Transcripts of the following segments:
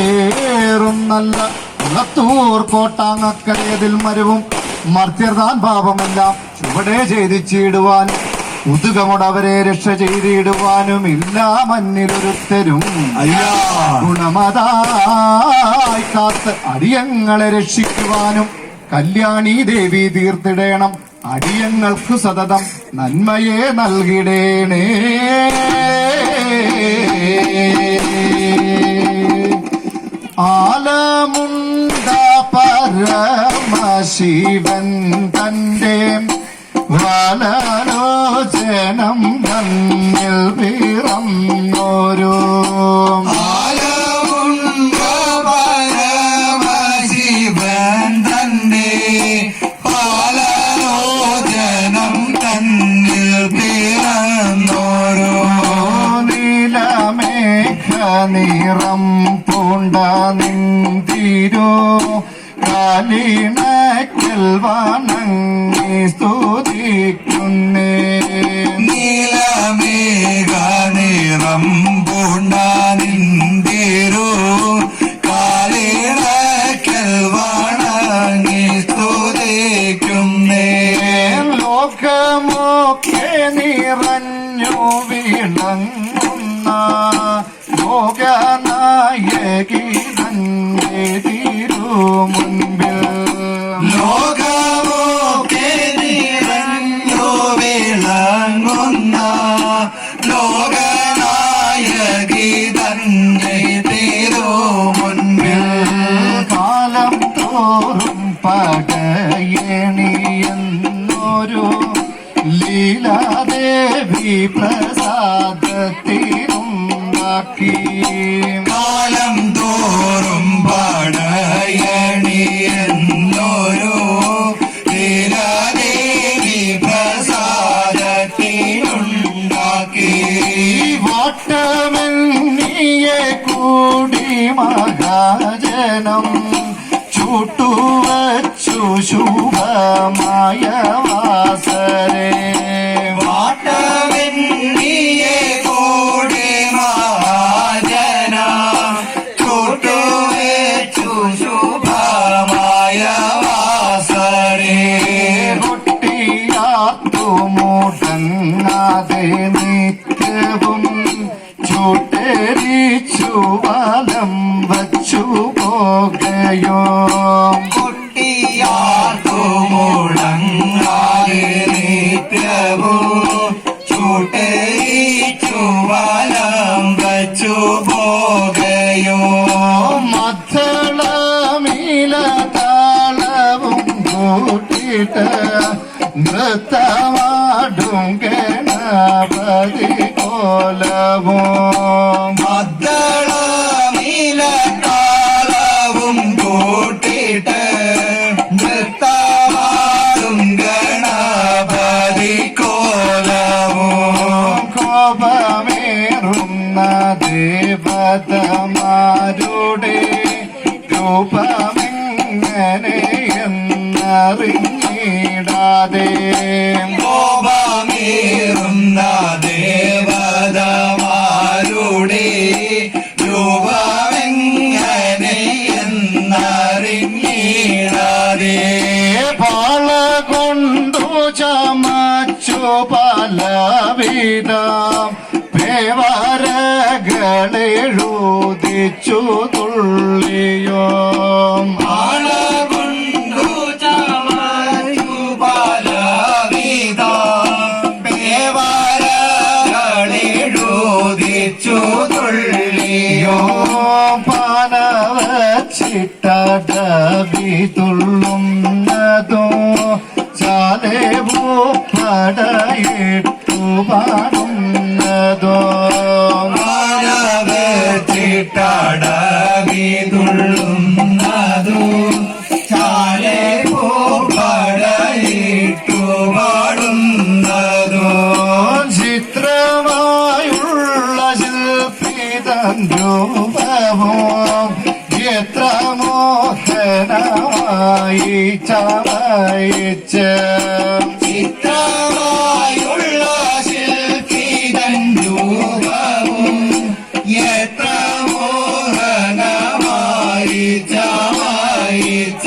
ഏറും നല്ല കുളത്തൂർ കോട്ടാങ്ങക്കരയതിൽ മരവും മർത്യർദാൻ പാപമെല്ലാം ചുവടെ ചെയ്തിച്ചിടുവാനും ഉതുകമുടവരെ രക്ഷ ചെയ്തിടുവാനും ഇല്ല മഞ്ഞിലൊരുത്തരും അയ്യാ. ഗുണമതായി കാത്ത് അടിയങ്ങളെ രക്ഷിക്കുവാനും കല്യാണി ദേവി തീർത്തിടേണം. അടിയങ്ങൾക്കു സതതം നന്മയെ നൽകിടേണേ. ആലമുണ്ട പരമശിവൻ തന്റെ വലലോചനം തന്നിൽ പിറന്നോരോ. നിറം പൂണ്ട നിന്തിരോ കാലിണക്കൽ വണങ്ങി സ്തുതിക്കുന്നേ. നീലമേഘ നിറം പൂണ്ട നിന്തിരു കാലിടക്കൽ വണങ്ങി സ്തുതിക്കുന്നേ. ലോകമൊക്കെ നിറഞ്ഞു വിളങ്ങുന്ന ലോകനായകി തന്റെ തിരുമുൻപിൽ ലോകമൊക്കെ നിറഞ്ഞു വിളങ്ങുന്ന ലോകനായകി തന്നെ തിരു മുൻപിൽ. കാലം തോറും പടയണിയെന്നൊരു ലീലാദേവി പ്രസാദത്തിനുണ്ടാക്കി കാലം തോറും പാടയണി എന്നോരോ ലീലാദേവി പ്രസാദത്തിലുണ്ടാക്കി വാട്ടമെന്നിയെ കൂടി മഹാജനം ചൂട്ടുവച്ചു ശുഭമായ വാസരേ. വലം വച്ചു പോകയോ? നൃത്തമാടും ഗണപതി ദേവതമാരുടെ രൂപമെങ്ങനെയെന്നറിഞ്ഞിടാതെ കോപമേറുന്ന പേവരകളെഴുതിച്ചു തുള്ളിയോ. പാനവച്ചിട്ടടവി തുള്ളുന്നതോ. ചാലേവോ പടയിട്ടു പാടുന്നതോ. രൂപമോ എത്ര മോഹനമായി ചമയിച്ച ചിത്രമായുള്ള ശില്പിതൻ രൂപവും എത്ര മോഹനമായി ചമയിച്ച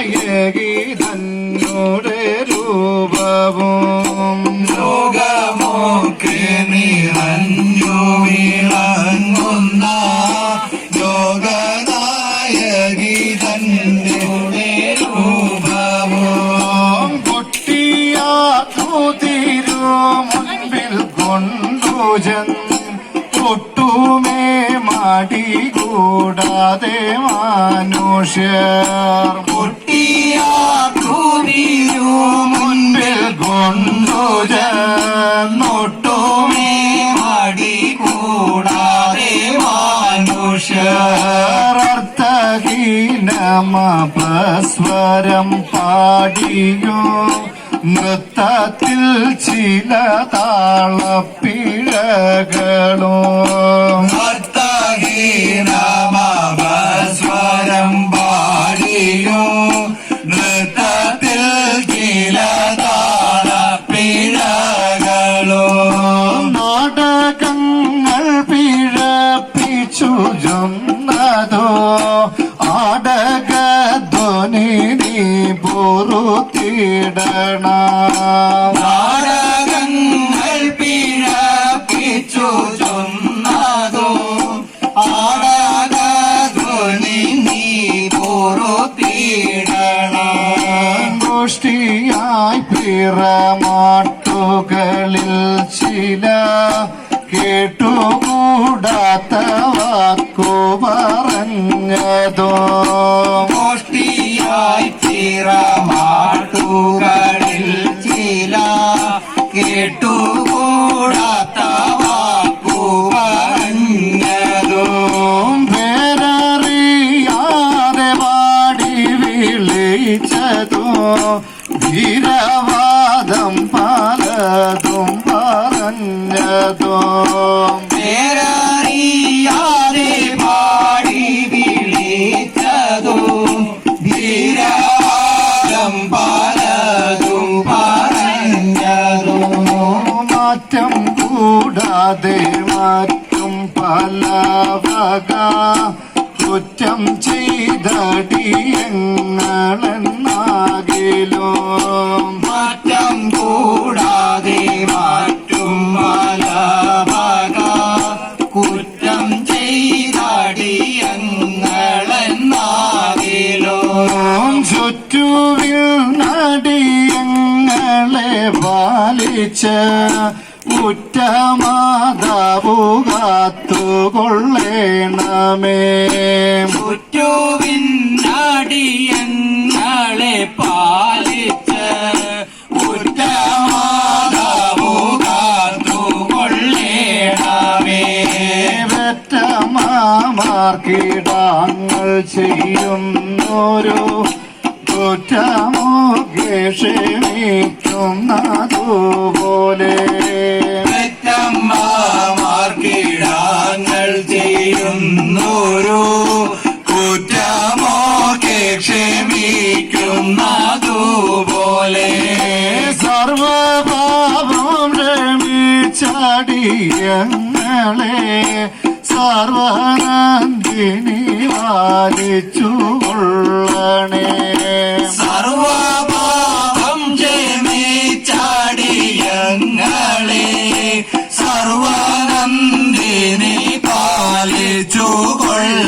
ലോകനായകീതൻ നിന്നുടെ രൂപവും ലോകമൊക്കെ നിറഞ്ഞു വിളങ്ങുന്ന ലോകനായകി തന്റെ രൂപവും പൊട്ടിയാതിരു മുൻപിൽ കൊണ്ടുജൻ ഒട്ടുമേ മടി കൂടാതെ മനുഷ്യർ അർത്ഥഹീനമപസ്വരം പാടിയോ? നൃത്തത്തിൽ ചില താളപ്പിഴകളോ? സ്വരം നാടകങ്ങൾ പിഴപ്പിച്ചു ചൊന്നതോ. ആടകധ്വനി നീ പൊറുത്തിടണം. ഗോഷ്ഠിയായി പിറമാട്ടുകളിൽ ചില കേട്ടുകൂടാത്ത വാക്കു പറഞ്ഞതോ. ഗോഷ്ഠിയായി പിറമാട്ടുകളിൽ ചില കേട്ടുകൂടാത്ത മാറ്റം കൂടാതെ മാറ്റം പല വക. കുറ്റം ചെയ്തടിയങ്ങളെന്നാകിലോ മാറ്റം കൂടാതെ മാറ്റും മലഭക കുറ്റം ചെയ്തടിയങ്ങളെന്നാകിലോ ചുറ്റുവിൽ നടിയങ്ങളെ പാലിച്ച് ഉറ്റമാതാവു കാത്തുകൊള്ളേണമേ ചുറ്റുവിന്നടിയങ്ങളെ പാലിച്ച് ഉറ്റമാതാവു കാത്തുകൊള്ളേണമേ വെറ്റമാർക്കിടാങ്ങൾ ചെയ്യുന്നൊരു കുറ്റമോ ക്ഷമിക്കുന്നതുപോലെ പെറ്റമ്മമാർക്കിടാങ്ങൾ ചെയ്യുന്നൊരു കുറ്റമോക്കെ ക്ഷമിക്കുന്നതുപോലെ. സർവഭാവം രമിച്ചടിയങ്ങളെ സർവനന്ദിനി വാലിച്ചു കൊള്ളണേ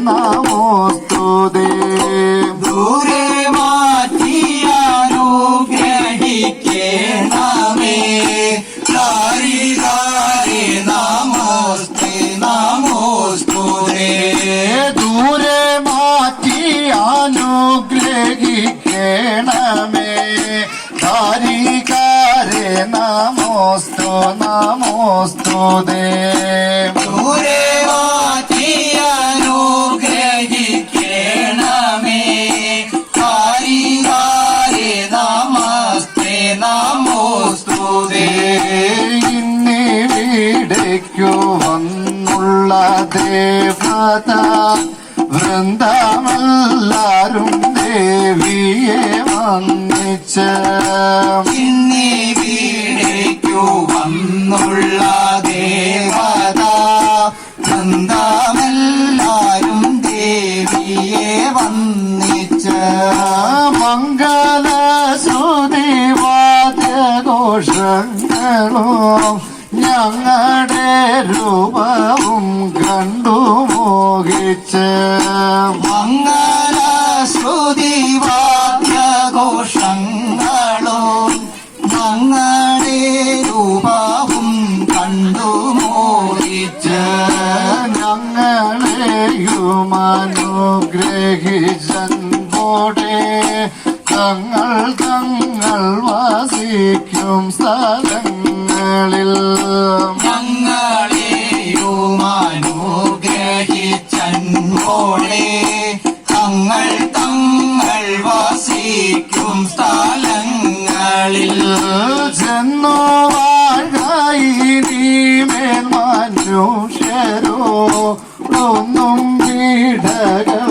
നമസ്തേ നമോസ്തുതേ. ദൂരെ മാറ്റിയാനുഗ്രഹിക്കണമേ കാരികാരി നമോസ്തേ നമോസ്തുതേ. ദൂരെ മാറ്റി അനുഗ്രഹിക്കണമേ ധാരികാരെ നമോസ്തു നമോസ്തുതേ. ദേവത വൃന്ദമെല്ലാരും ദേവിയെ വന്നിച്ച് ഇന്നീ വീടേക്കു വന്നുള്ള ദേവത വൃന്ദമെല്ലാരും ദേവിയെ വന്നിച്ച് മംഗല ശ്രുതിവാദ്യഘോഷങ്ങളും ഞങ്ങളുടെ രൂപവും കണ്ടു മോഹിച്ച് മംഗളശ്രുതി വാദ്യഘോഷങ്ങളും ഞങ്ങളുടെ രൂപവും കണ്ടു മോഹിച്ച് ഞങ്ങളെയുമനുഗ്രഹിച്ചോടെ തങ്ങൾ തങ്ങൾ വസിക്കും സ്ഥലങ്ങളിൽ ഞങ്ങളെയുമനുഗ്രഹിച്ചോടെ തങ്ങൾ തങ്ങൾ വസിക്കും സ്ഥലങ്ങളിൽ. ചെന്നു വാഴായി നീമേൽ മനുഷ്യരോ ഒന്നും വീടകൾ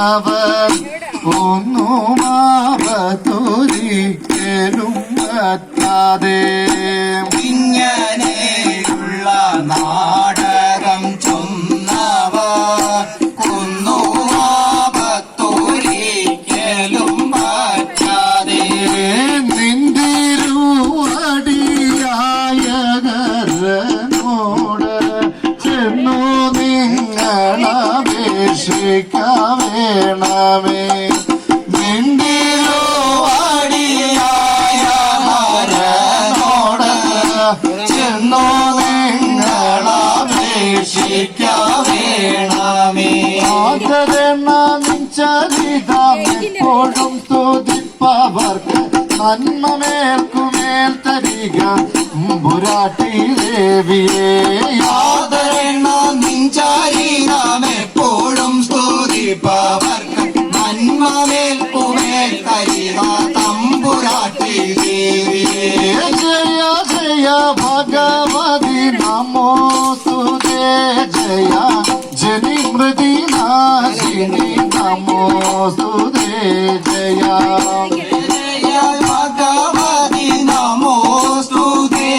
ചൊന്നവർ ഒന്നുമാവതൊരിക്കലും പറ്റാതെ നിങ്ങളപേക്ഷിക്കവേണമേ ചരിതമെപ്പോഴും സ്തുതിപ്പവർക്ക് നന്മമേൽക്കുമേൽ തരിക. ബുരാട്ടി ദേവിയെ. ആദരണ നിഞ്ചാരീരാമെപ്പോഴും സ്തുതിപ്പവർക്ക് നന്മമേൽക്കുമേൽ തരിക. തമ്പുരാട്ടി ദേവിയേ. ജയ ജയ ഭഗവ സുതേ ജയ ജനി മൃതി നാശിനി നമോ സുതേ ജയ ജയ ഭഗവതി നമോസ്തുതേ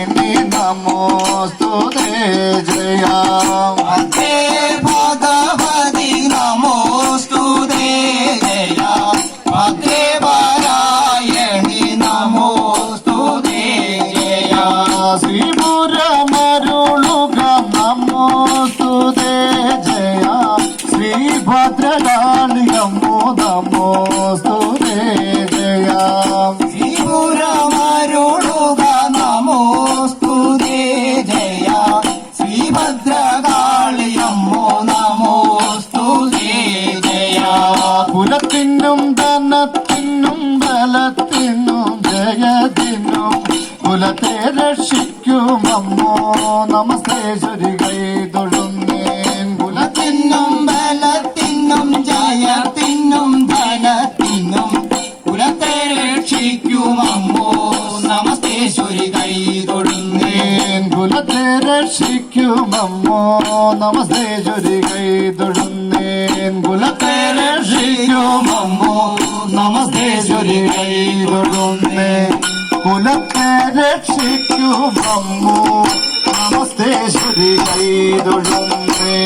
ജയ വിമൃതിനാശിനി നമോസ്തുതേ ജയ രക്ഷിക്കുമമ്മോ നമസ്തേ ശ്രീ കൈ തൊഴുന്നേൻ കുലത്തെ രക്ഷിക്കുമമ്മോ നമസ്തേ ശ്രീ കൈ തൊഴുന്നേ കുലത്തെ രക്ഷിക്കുമമ്മോ നമസ്തേ ശ്രീ കൈ തൊഴുന്നേ